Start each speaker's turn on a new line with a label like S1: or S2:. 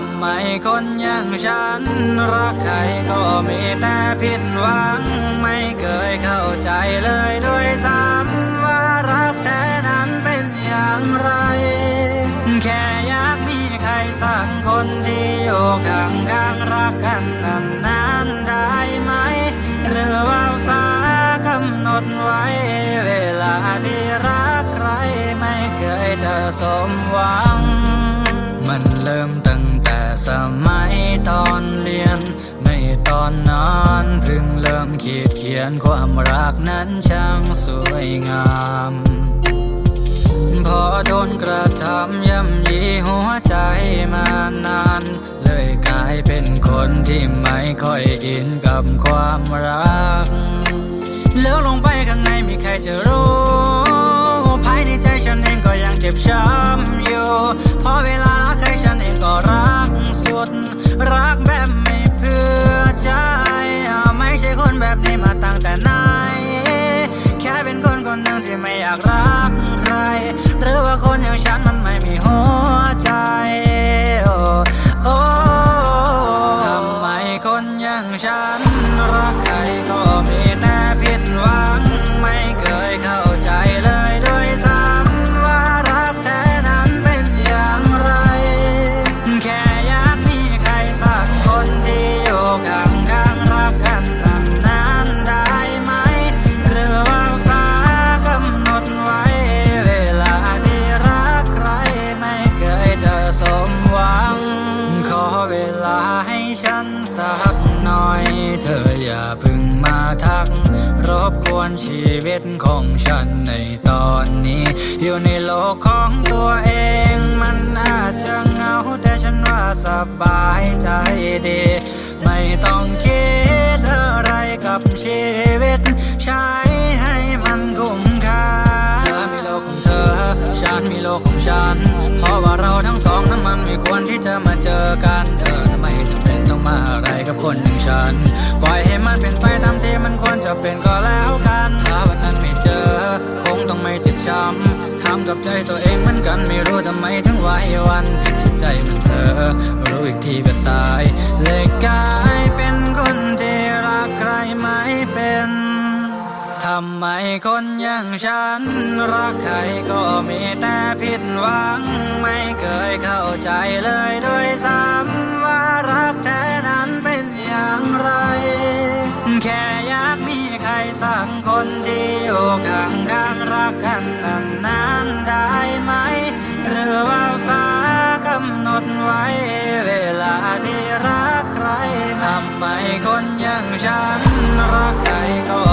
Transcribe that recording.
S1: ำไมคนอย่างฉัน รักใครก็มีแต่ผิดหวัง ไม่เคยเข้าใจเลยด้วยซ้ำว่ารักแท้นั้นเป็นอย่างไร แค่อยากมีใครสักคนที่อยู่ข้างข้างรักกันนานๆได้ไหม หรือว่าฟ้ากำหนดไว้ เวลาที่รักใครไม่เคยจะสมหวัง มันเริ่มตั้ง อนนั้นเพิ่งเริ่มขีดเขียนความรักนั้นช่างสวยงาม พอโดนกระทำย่ำยีหัวใจมานาน เลยกลายเป็นคนที่ไม่ค่อยอินกับความรักเลี้ยวลงไปข้างในมีใครจะรู้ภายในใจฉันเองก็ยังเจ็บช้ำอยู่พอเวลารักใครฉันเองก็รักสุด รักแบบ แบบนี้มาตั้งแต่ไหน แค่เป็นคนคนหนึ่งที่ไม่อยากรักใคร หรือว่าคนอย่างฉันมัน สักหน่อย เธออย่าพึ่งมาทัก รบกวนชีวิตของฉันในตอนนี้ อยู่ในโลกของตัวเอง มันอาจจะเหงาแต่ฉันว่าสบายใจดี ไม่ต้องคิดอะไรกับชีวิต ใช้ให้มันคุ้มค่าเธอมีโลกของเธอ ฉันมีโลกของฉัน เพราะว่าเราทั้งสองนั้นมันไม่ควรที่จะมาเจอกันเธอไม่จำเป็นต้องมาอะไรกับคนอย่งฉัน ปล่อยให้มันเป็นไปตามที่มันควรจะเป็นก็แล้วกัน ถ้าวันนั้นไม่เจอ คงต้องไม่เจ็บช้ำทำกับใจตัวเองเหมือนกันไม่รู้ทำไมถึงไหววันผิดใจมันเธอ รู้อีกทีก็สายเลยกลายเป็นคนที่รักใครไม่เป็นทำไมคนอย่างฉัน รักใครก็มีแต่ผิดหวัง ไม่เคยเข้าใจเลยด้วยซ้ำ แค่อยากมีใครสักคนที่อยู่ข้างกางๆรักกันนานๆได้ไหม หรือว่าฟ้ากำหนดไว้ เวลาที่รักใครทำไมคนอย่างฉันรักใครก็